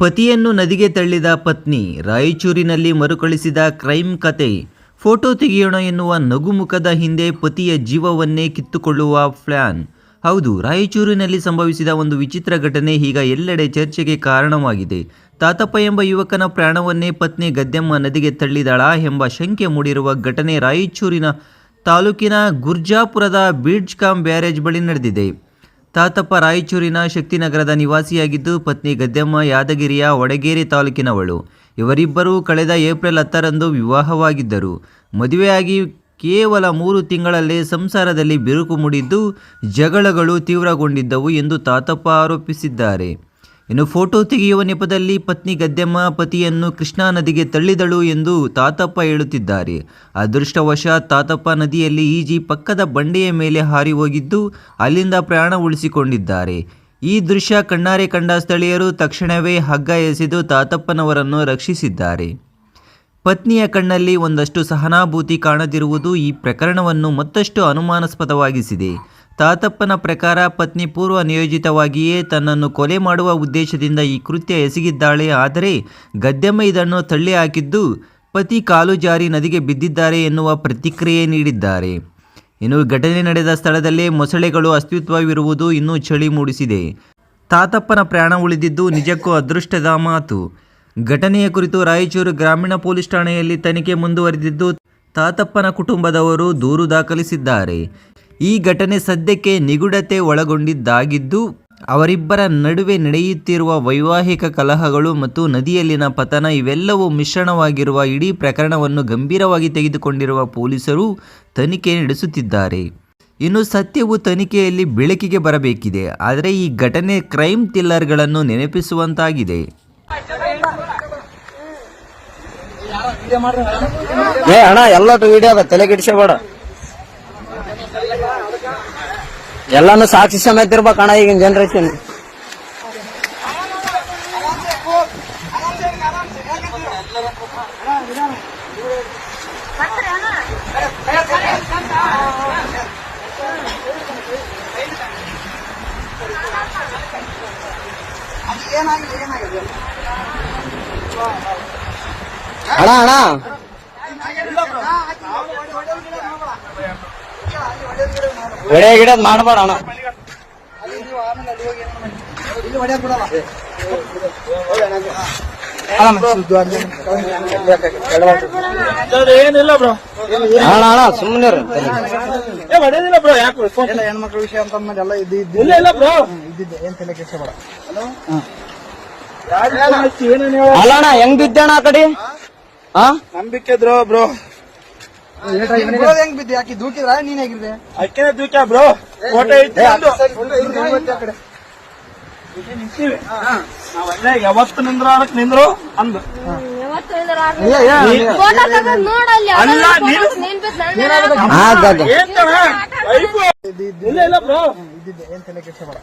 ಪತಿಯನ್ನು ನದಿಗೆ ತಳ್ಳಿದ ಪತ್ನಿ ರಾಯಚೂರಿನಲ್ಲಿ ಮರುಕಳಿಸಿದ ಕ್ರೈಮ್ ಕತೆ. ಫೋಟೋ ತೆಗೆಯೋಣ ಎನ್ನುವ ನಗುಮುಖದ ಹಿಂದೆ ಪತಿಯ ಜೀವವನ್ನೇ ಕಿತ್ತುಕೊಳ್ಳುವ ಪ್ಲಾನ್ ಹೌದು, ರಾಯಚೂರಿನಲ್ಲಿ ಸಂಭವಿಸಿದ ಒಂದು ವಿಚಿತ್ರ ಘಟನೆ ಈಗ ಎಲ್ಲೆಡೆ ಚರ್ಚೆಗೆ ಕಾರಣವಾಗಿದೆ. ತಾತಪ್ಪ ಎಂಬ ಯುವಕನ ಪ್ರಾಣವನ್ನೇ ಪತ್ನಿ ಗದ್ದೆಮ್ಮ ನದಿಗೆ ತಳ್ಳಿದಳಾ ಎಂಬ ಶಂಕೆ ಮೂಡಿರುವ ಘಟನೆ ರಾಯಚೂರಿನ ತಾಲೂಕಿನ ಗುರ್ಜಾಪುರದ ಬೀಡ್ಜ್ಕಾಮ್ ಬ್ಯಾರೇಜ್ ಬಳಿ ನಡೆದಿದೆ. ತಾತಪ್ಪ ರಾಯಚೂರಿನ ಶಕ್ತಿನಗರದ ನಿವಾಸಿಯಾಗಿದ್ದು ಪತ್ನಿ ಗದ್ದೆಮ್ಮ ಯಾದಗಿರಿಯ ವಡಗೇರಿ ತಾಲೂಕಿನವಳು. ಇವರಿಬ್ಬರೂ ಕಳೆದ ಏಪ್ರಿಲ್ ಹತ್ತರಂದು ವಿವಾಹವಾಗಿದ್ದರು. ಮದುವೆಯಾಗಿ ಕೇವಲ ಮೂರು ತಿಂಗಳಲ್ಲೇ ಸಂಸಾರದಲ್ಲಿ ಬಿರುಕು ಮೂಡಿದ್ದು ಜಗಳಗಳು ತೀವ್ರಗೊಂಡಿದ್ದವು ಎಂದು ತಾತಪ್ಪ ಆರೋಪಿಸಿದ್ದಾರೆ. ಇನ್ನು ಫೋಟೋ ತೆಗೆಯುವ ನೆಪದಲ್ಲಿ ಪತ್ನಿ ಗದ್ದೆಮ್ಮ ಪತಿಯನ್ನು ಕೃಷ್ಣಾ ನದಿಗೆ ತಳ್ಳಿದಳು ಎಂದು ತಾತಪ್ಪ ಹೇಳುತ್ತಿದ್ದಾರೆ. ಅದೃಷ್ಟವಶಾತ್ ತಾತಪ್ಪ ನದಿಯಲ್ಲಿ ಈಜಿ ಪಕ್ಕದ ಬಂಡೆಯ ಮೇಲೆ ಹಾರಿ ಹೋಗಿದ್ದು ಅಲ್ಲಿಂದ ಪ್ರಾಣ ಉಳಿಸಿಕೊಂಡಿದ್ದಾರೆ. ಈ ದೃಶ್ಯ ಕಣ್ಣಾರೆ ಕಂಡ ಸ್ಥಳೀಯರು ತಕ್ಷಣವೇ ಹಗ್ಗ ಎಸೆದು ತಾತಪ್ಪನವರನ್ನು ರಕ್ಷಿಸಿದ್ದಾರೆ. ಪತ್ನಿಯ ಕಣ್ಣಲ್ಲಿ ಒಂದಷ್ಟು ಸಹನಾಭೂತಿ ಕಾಣದಿರುವುದು ಈ ಪ್ರಕರಣವನ್ನು ಮತ್ತಷ್ಟು ಅನುಮಾನಾಸ್ಪದವಾಗಿಸಿದೆ. ತಾತಪ್ಪನ ಪ್ರಕಾರ ಪತ್ನಿ ಪೂರ್ವ ನಿಯೋಜಿತವಾಗಿಯೇ ತನ್ನನ್ನು ಕೊಲೆ ಮಾಡುವ ಉದ್ದೇಶದಿಂದ ಈ ಕೃತ್ಯ ಎಸಗಿದ್ದಾಳೆ. ಆದರೆ ಗದ್ದೆಮ್ಮ ಇದನ್ನು ತಳ್ಳಿ ಹಾಕಿದ್ದು, ಪತಿ ಕಾಲು ಜಾರಿ ನದಿಗೆ ಬಿದ್ದಿದ್ದಾರೆ ಎನ್ನುವ ಪ್ರತಿಕ್ರಿಯೆ ನೀಡಿದ್ದಾರೆ. ಇನ್ನು ಘಟನೆ ನಡೆದ ಸ್ಥಳದಲ್ಲೇ ಮೊಸಳೆಗಳು ಅಸ್ತಿತ್ವವಿರುವುದು ಇನ್ನೂ ಚಳಿ ಮೂಡಿಸಿದೆ. ತಾತಪ್ಪನ ಪ್ರಾಣ ಉಳಿದಿದ್ದು ನಿಜಕ್ಕೂ ಅದೃಷ್ಟದ ಮಾತು. ಘಟನೆಯ ಕುರಿತು ರಾಯಚೂರು ಗ್ರಾಮೀಣ ಪೊಲೀಸ್ ಠಾಣೆಯಲ್ಲಿ ತನಿಖೆ ಮುಂದುವರೆದಿದ್ದು, ತಾತಪ್ಪನ ಕುಟುಂಬದವರು ದೂರು ದಾಖಲಿಸಿದ್ದಾರೆ. ಈ ಘಟನೆ ಸದ್ಯಕ್ಕೆ ನಿಗೂಢತೆ ಒಳಗೊಂಡಿದ್ದಾಗಿದ್ದು, ಅವರಿಬ್ಬರ ನಡುವೆ ನಡೆಯುತ್ತಿರುವ ವೈವಾಹಿಕ ಕಲಹಗಳು ಮತ್ತು ನದಿಯಲ್ಲಿನ ಪತನ ಇವೆಲ್ಲವೂ ಮಿಶ್ರಣವಾಗಿರುವ ಇಡೀ ಪ್ರಕರಣವನ್ನು ಗಂಭೀರವಾಗಿ ತೆಗೆದುಕೊಂಡಿರುವ ಪೊಲೀಸರು ತನಿಖೆ ನಡೆಸುತ್ತಿದ್ದಾರೆ. ಇನ್ನು ಸತ್ಯವು ತನಿಖೆಯಲ್ಲಿ ಬೆಳಕಿಗೆ ಬರಬೇಕಿದೆ, ಆದರೆ ಈ ಘಟನೆ ಕ್ರೈಮ್ ಥ್ರಿಲ್ಲರ್ಗಳನ್ನು ನೆನಪಿಸುವಂತಾಗಿದೆ. ಏ ಅಣ್ಣ ಎಲ್ಲಟು ವಿಡಿಯೋ ತಲೆ ಎಲ್ಲಾನು ಸಾಕ್ಷಿ ಸಮೇತ ಇರ್ಬೇಕು ಅಣ್ಣ ಈಗಿನ ಜನರೇಷನ್ ಅಣ್ಣ ಅಣ್ಣ. ಹೊಡೆ ಗಿಡದ್ ಮಾಡಬಾರ ಅಣ್ಣ. ಏನಿಲ್ಲ ಬ್ರೋ ಅಣ್ಣ ಅಣ್ಣ ಸುಮ್ಮನೆ ಏ ಹೊಡೆದಿಲ್ಲ ಬ್ರೋ ಯಾಕೆ ಫೋನ್ ಎಲ್ಲ ಹೆಣ್ಮಕ್ಳ ವಿಷಯ ಅಂತ ಅಂದ್ಮೇಲೆ ಎಲ್ಲ ಇದು ಇದ್ದು. ಇಲ್ಲ ಇಲ್ಲ ಬ್ರೋ. ಇದ್ದಿದ್ದೆ ಏನ್ ತಲೆ ಕೆಡಿಸಬೇಡ. ಬೇಡ ಅಲ್ಲ ಅಣ್ಣ ಹೆಂಗ್ ಬಿದ್ದಣ್ಣ ಆ ಕಡೆ? ಹಾ ನಂಬಿಕೆ ಬ್ರೋ ಬ್ರೋ. ಹೆಂಗ್ ಬಿದ್ದಿ? ಯಾಕೆ ದೂಕಿದ್ರ? ನೀನ್ ಹೇಗಿದ್ದೆ? ಅಕ್ಕಿನ ದೂಕ ಬ್ರೋ ಫೋಟೋ ಐತಿ ನಾವಲ್ಲೇ ಯಾವತ್ತು ನಿಂದ್ರ ಅದಕ್ ನಿಂದ್ರು ಅಂದ್. ಇಲ್ಲ ಇಲ್ಲ ಬ್ರೋ ಇದ್ದಿದ್ದೆ. ಏನ್ ತಲೆ ಕೆಡಿಸಬೇಡ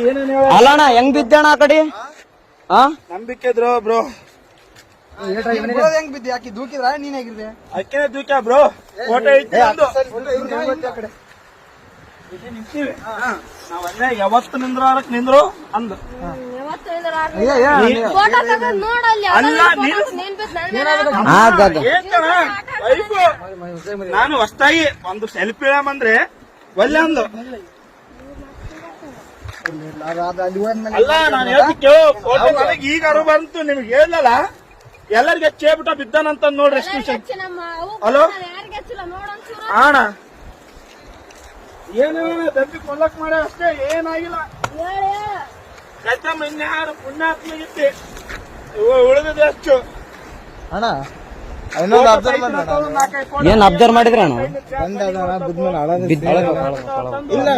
ಏನೇನು ಹೇಳ ಅಲ್ಲ ಅಣ್ಣ ಹೆಂಗ್ ಬಿದ್ದಣ್ಣ ಆ ಕಡೆ? ಹಾ ನಂಬಿಕೆ ಬ್ರೋ ಹೆಂಗ್ ಬಿದ್ದಿ? ಆಕಿ ದೂಕಿದ್ರ? ನೀನ್ ಹೇಗಿದ್ದೆ? ಅಕ್ಕಿನ ದೂಕ್ಯಾ ಬ್ರೋ? ಫೋಟೋ ಐತಿ ಒಂದು. ಯಾವತ್ತು ನಿಂದ್ರ ಅಂದ್. ನೀನು- ಹೊಸ್ತಾಗಿ ಒಂದು ಸೆಲ್ಫಿ ಅಂದ್ರೆ ಒಳ್ಳೆ ಅಂದು. ಅದು ಅಲ್ಲಿ ನಾನು ಹೇಳ್ತಿಕ್ಕೆ ಫೋಟೋ ನನಗೆ ಈಗ ಅರು ಬಂತು ನಿಮ್ಗೆ ಹೇಳಲ್ಲ ಎಲ್ಲರಿಗೆ ಚೇಬಿಟ ಬಿದ್ದಾನಂತ ನೋಡ್ರಿ ಎಷ್ಟು ಅವು ಹಲೋ? ಅಣ್ಣ. ಏನೇನ ದಬ್ಬಿ ಕೊಲ್ಲಕ್ ಮಾಡ ಅಷ್ಟೇ ಏನಾಗಿಲ್ಲ. ಕಚ್ಚಮ್ಮ ಇನ್ಯಾರು ಪುಣ್ಯಾತ್ಮಗಿತ್ತಿ ಉಳಿದಿದೆ ಅಷ್ಟು ಅಣ್ಣ ಏನ್ ಅಬ್ಸರ್ವ್ ಮಾಡಿದ್ರ ಅಣ್ಣ? ಬಂದ ಬುದ್ಮೇಲೆ ತಂದು ಇಲ್ಲ.